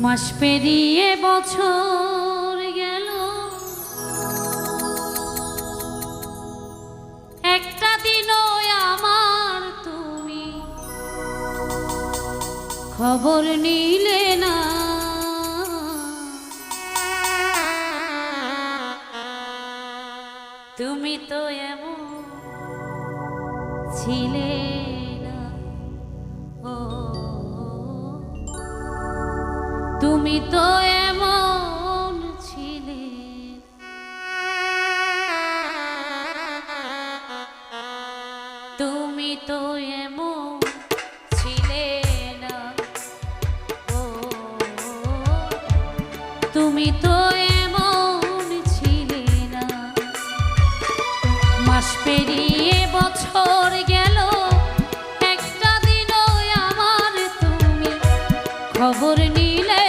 মাস পেরিয়ে বছর গেল। একটা দিনও আমার তুমি খবর নিলে না। তুমি তো এমন ছিলে। তুমি তো এমন ছিলে। তুমি তো এমন ছিলে না। ও, তুমি তো এমন ছিলে না। মাস পেরিয়ে বছর গেল, একটা দিনও আমার তুমি খবর নিলে।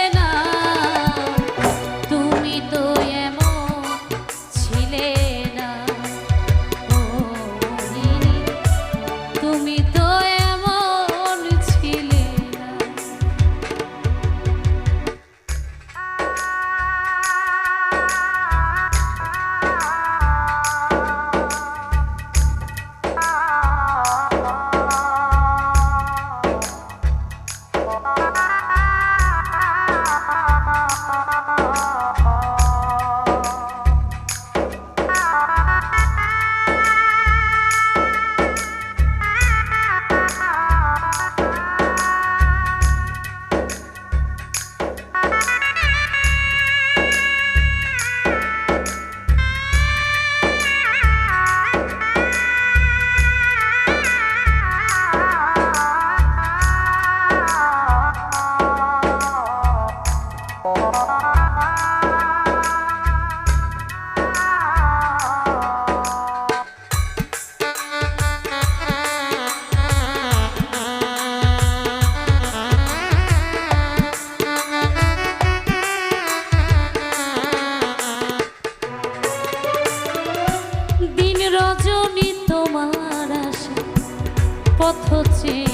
পথ চেয়ে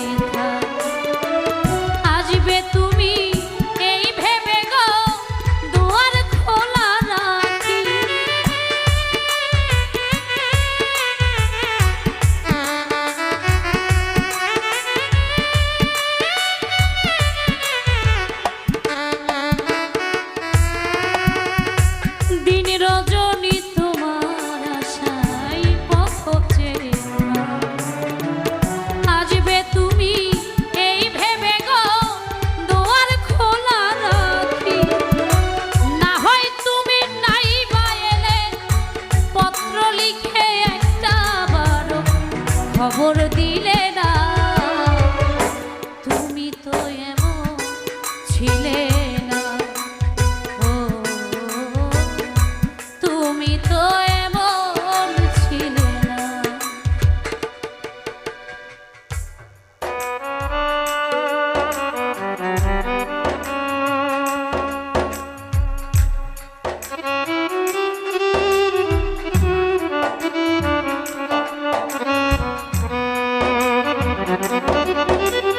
খবর Música